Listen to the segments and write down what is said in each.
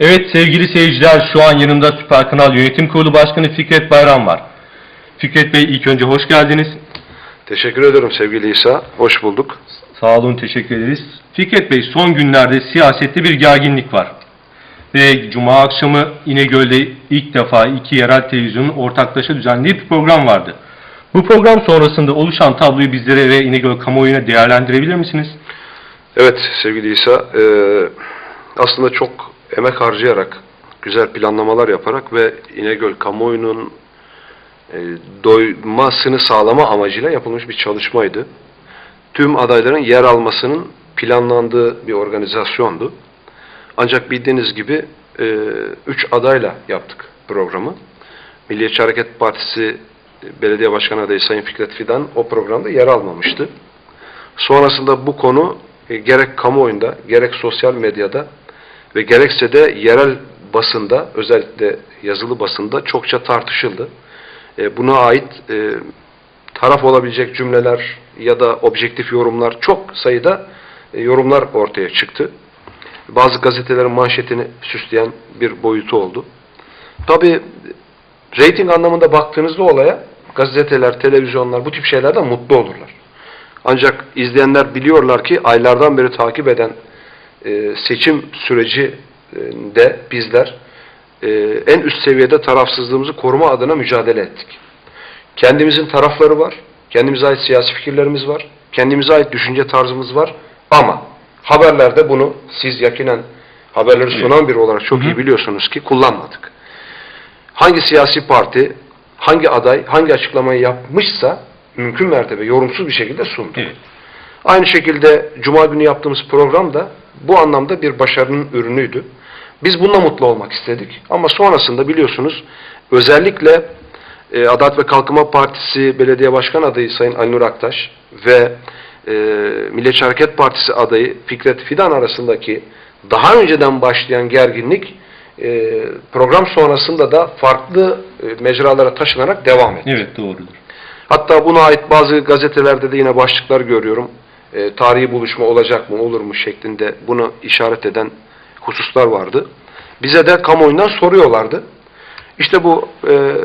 Evet sevgili seyirciler şu an yanımda Süper Kanal Yönetim Kurulu Başkanı Fikret Bayram var. Fikret Bey ilk önce hoş geldiniz. Teşekkür ederim sevgili İsa. Hoş bulduk. Sağ olun teşekkür ederiz. Fikret Bey son günlerde siyasette bir gerginlik var. Ve Cuma akşamı İnegöl'de ilk defa iki yerel televizyonun ortaklaşa düzenlediği bir program vardı. Bu program sonrasında oluşan tabloyu bizlere ve İnegöl kamuoyuna değerlendirebilir misiniz? Evet sevgili İsa. e, aslında çok emek harcayarak, güzel planlamalar yaparak ve İnegöl kamuoyunun e, doymasını sağlama amacıyla yapılmış bir çalışmaydı. Tüm adayların yer almasının planlandığı bir organizasyondu. Ancak bildiğiniz gibi e, üç adayla yaptık programı. Milliyetçi Hareket Partisi e, Belediye Başkanı adayı Sayın Fikret Fidan o programda yer almamıştı. Sonrasında bu konu e, gerek kamuoyunda, gerek sosyal medyada ve gerekse de yerel basında, özellikle yazılı basında çokça tartışıldı. E, buna ait e, taraf olabilecek cümleler ya da objektif yorumlar çok sayıda e, yorumlar ortaya çıktı. Bazı gazetelerin manşetini süsleyen bir boyutu oldu. Tabii reyting anlamında baktığınızda olaya gazeteler, televizyonlar bu tip şeylerden mutlu olurlar. Ancak izleyenler biliyorlar ki aylardan beri takip eden e, seçim sürecinde bizler e, en üst seviyede tarafsızlığımızı koruma adına mücadele ettik. Kendimizin tarafları var, kendimize ait siyasi fikirlerimiz var, kendimize ait düşünce tarzımız var ama haberlerde bunu siz yakinen haberleri sunan biri olarak çok iyi biliyorsunuz ki kullanmadık. Hangi siyasi parti, hangi aday, hangi açıklamayı yapmışsa mümkün mertebe yorumsuz bir şekilde sundu. Evet. Aynı şekilde Cuma günü yaptığımız program da bu anlamda bir başarının ürünüydü. Biz bununla mutlu olmak istedik. Ama sonrasında biliyorsunuz özellikle e, Adalet ve Kalkınma Partisi Belediye Başkan adayı Sayın Ali Nur Aktaş ve e, Milliyetçi Hareket Partisi adayı Fikret Fidan arasındaki daha önceden başlayan gerginlik e, program sonrasında da farklı e, mecralara taşınarak devam etti. Evet doğrudur. Hatta buna ait bazı gazetelerde de yine başlıklar görüyorum. E, tarihi buluşma olacak mı, olur mu şeklinde bunu işaret eden hususlar vardı. Bize de kamuoyundan soruyorlardı. İşte bu e,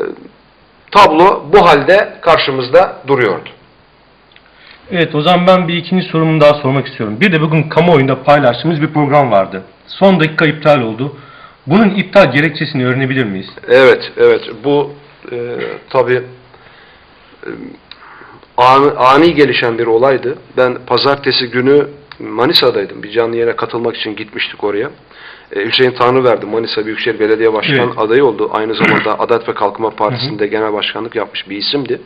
tablo bu halde karşımızda duruyordu. Evet o zaman ben bir ikinci sorumu daha sormak istiyorum. Bir de bugün kamuoyunda paylaştığımız bir program vardı. Son dakika iptal oldu. Bunun iptal gerekçesini öğrenebilir miyiz? Evet, evet. Bu e, tabii e, ani, ani gelişen bir olaydı. Ben pazartesi günü Manisa'daydım. Bir canlı yayına katılmak için gitmiştik oraya. E, Hüseyin Tanrıverdi Manisa Büyükşehir Belediye Başkan Evet. adayı oldu. Aynı zamanda Adalet ve Kalkınma Partisi'nde genel başkanlık yapmış bir isimdi.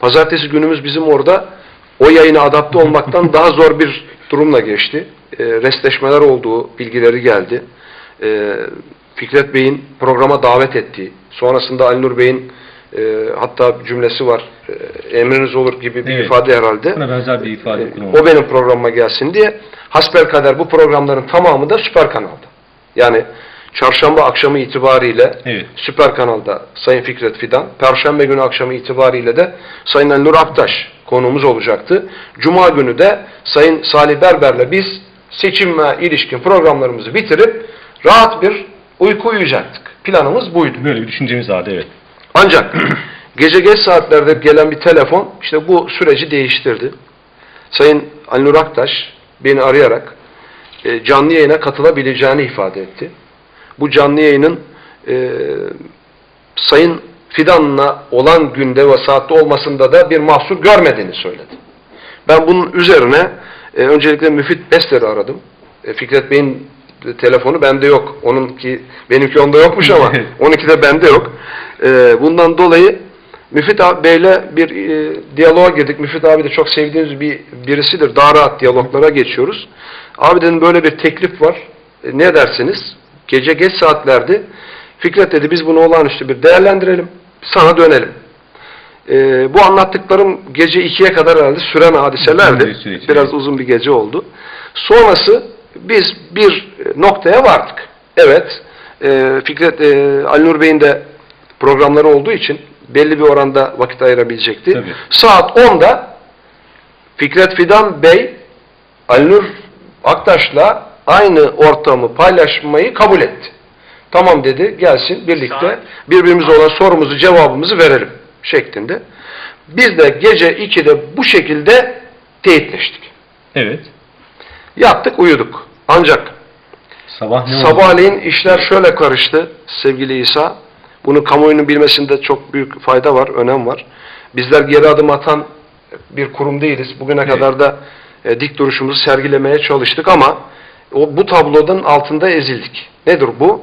Pazartesi günümüz bizim orada o yayına adapte olmaktan daha zor bir durumla geçti. E, restleşmeler olduğu bilgileri geldi. E, Fikret Bey'in programa davet ettiği, sonrasında Ali Nur Bey'in e, hatta cümlesi var, e, emriniz olur gibi bir Evet. ifade herhalde. Buna benzer bir ifade E, o benim programıma gelsin diye. Hasbelkader bu programların tamamı da Süper Kanal'da. Yani çarşamba akşamı itibariyle Evet. Süper Kanal'da Sayın Fikret Fidan, Perşembe günü akşamı itibariyle de Sayın Ali Nur Aktaş konuğumuz olacaktı. Cuma günü de Sayın Salih Berber'le biz seçime ilişkin programlarımızı bitirip rahat bir uyku uyuyacaktık. Planımız buydu. Böyle bir düşüncemiz vardı evet. Ancak gece geç saatlerde gelen bir telefon işte bu süreci değiştirdi. Sayın Ali Nur Aktaş beni arayarak e, canlı yayına katılabileceğini ifade etti. Bu canlı yayının e, Sayın Fidan'la olan günde ve saatte olmasında da bir mahsur görmediğini söyledi. Ben bunun üzerine e, öncelikle Müfit Besler'i aradım. E, Fikret Bey'in telefonu bende yok. Onunki benimki onda yokmuş ama onunki de bende yok. E, bundan dolayı Müfit abi Bey'le bir e, diyaloğa girdik. Müfit abi de çok sevdiğimiz bir birisidir. Daha rahat diyaloglara geçiyoruz. Abi dedim böyle bir teklif var. E, ne dersiniz? Gece geç saatlerde Fikret dedi biz bunu olağanüstü bir değerlendirelim. Sana dönelim. E, bu anlattıklarım gece ikiye kadar herhalde süren hadiselerdi. Biraz uzun bir gece oldu. Sonrası biz bir noktaya vardık. Evet, e, Fikret e, Ali Nur Bey'in de programları olduğu için belli bir oranda vakit ayırabilecekti. Tabii. Saat 10'da Fikret Fidan Bey Ali Nur Aktaş'la aynı ortamı paylaşmayı kabul etti. Tamam dedi gelsin birlikte birbirimize olan sorumuzu cevabımızı verelim şeklinde. Biz de gece 2'de bu şekilde teyitleştik. Evet. Yattık uyuduk. Ancak Sabah ne oldu? sabahleyin işler şöyle karıştı sevgili İsa. Bunu kamuoyunun bilmesinde çok büyük fayda var, önem var. Bizler geri adım atan bir kurum değiliz. Bugüne Evet. kadar da e, dik duruşumuzu sergilemeye çalıştık ama o, bu tablonun altında ezildik. Nedir bu?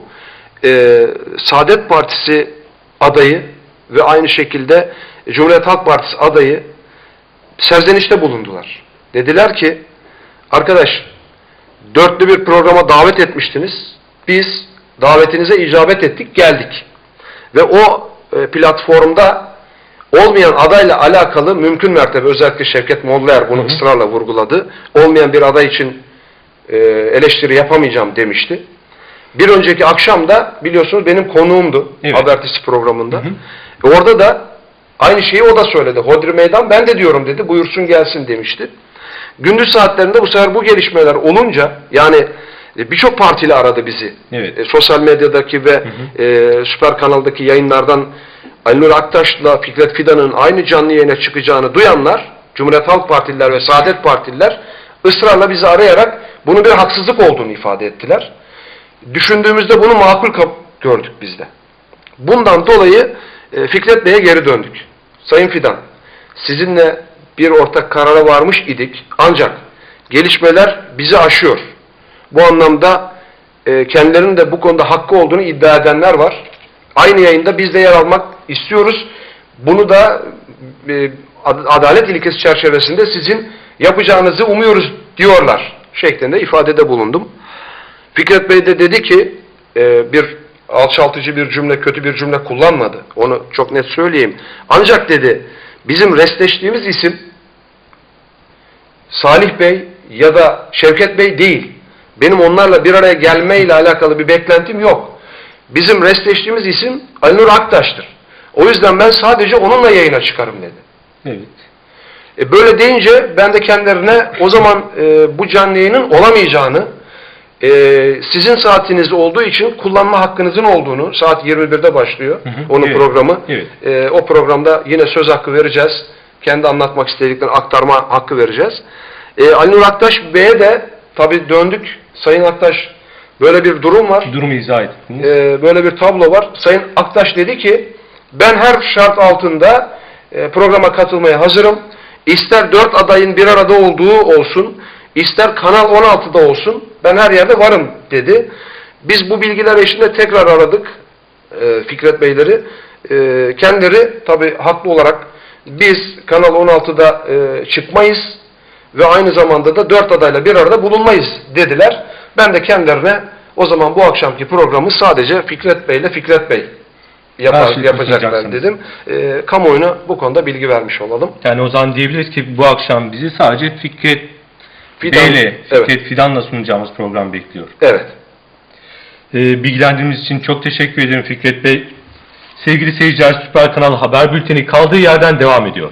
E, Saadet Partisi adayı ve aynı şekilde Cumhuriyet Halk Partisi adayı serzenişte bulundular. Dediler ki arkadaş dörtlü bir programa davet etmiştiniz. Biz davetinize icabet ettik, geldik. Ve o e, platformda olmayan adayla alakalı mümkün mertebe özellikle Şevket Mollaer bunu Hı hı. ısrarla vurguladı. Olmayan bir aday için e, eleştiri yapamayacağım demişti. Bir önceki akşam da biliyorsunuz benim konuğumdu Evet. Habertisi programında. Hı hı. E, orada da aynı şeyi o da söyledi. Hodri Meydan ben de diyorum dedi. Buyursun gelsin demişti. Gündüz saatlerinde bu sefer bu gelişmeler olunca yani e, birçok partili aradı bizi. Evet. E, sosyal medyadaki ve e, süper kanaldaki yayınlardan Ali Nur Aktaş'la Fikret Fidan'ın aynı canlı yayına çıkacağını duyanlar, Cumhuriyet Halk Partililer ve Saadet Partililer ısrarla bizi arayarak bunu bir haksızlık olduğunu ifade ettiler. Düşündüğümüzde bunu makul gördük biz de. Bundan dolayı e, Fikret Bey'e geri döndük. Sayın Fidan, sizinle bir ortak karara varmış idik. Ancak gelişmeler bizi aşıyor. Bu anlamda e, kendilerinin de bu konuda hakkı olduğunu iddia edenler var. Aynı yayında biz de yer almak istiyoruz. Bunu da e, ad- adalet ilkesi çerçevesinde sizin yapacağınızı umuyoruz diyorlar şeklinde ifadede bulundum. Fikret Bey de dedi ki e, bir alçaltıcı bir cümle, kötü bir cümle kullanmadı. Onu çok net söyleyeyim. Ancak dedi bizim restleştiğimiz isim Salih Bey ya da Şevket Bey değil. Benim onlarla bir araya gelmeyle alakalı bir beklentim yok. Bizim restleştiğimiz isim Ali Nur Aktaş'tır. O yüzden ben sadece onunla yayına çıkarım dedi. Evet. E böyle deyince ben de kendilerine o zaman e, bu canlı yayının olamayacağını, e, sizin saatiniz olduğu için kullanma hakkınızın olduğunu, saat 21'de başlıyor Hı hı, onun evet, programı. evet. E, o programda yine söz hakkı vereceğiz. Kendi anlatmak istediklerini aktarma hakkı vereceğiz. E, Ali Nur Aktaş Bey'e de tabii döndük. Sayın Aktaş böyle bir durum var. Durumu izah ettiniz. E, böyle bir tablo var. Sayın Aktaş dedi ki ben her şart altında e, programa katılmaya hazırım. İster dört adayın bir arada olduğu olsun, ister Kanal 16'da olsun ben her yerde varım dedi. Biz bu bilgiler eşliğinde tekrar aradık e, Fikret Beyleri. E, kendileri tabi haklı olarak biz Kanal 16'da e, çıkmayız ve aynı zamanda da dört adayla bir arada bulunmayız dediler. Ben de kendilerine o zaman bu akşamki programı sadece Fikret Bey ile Fikret Bey yapar, Karşılıklı yapacaklar dedim. E, kamuoyuna bu konuda bilgi vermiş olalım. Yani o zaman diyebiliriz ki bu akşam bizi sadece Fikret Fidan- Bey'le, evet. Fikret Fidan'la sunacağımız program bekliyor. Evet. Ee, bilgilendirdiğiniz için çok teşekkür ederim Fikret Bey. Sevgili seyirciler Süper Kanal Haber Bülteni kaldığı yerden devam ediyor.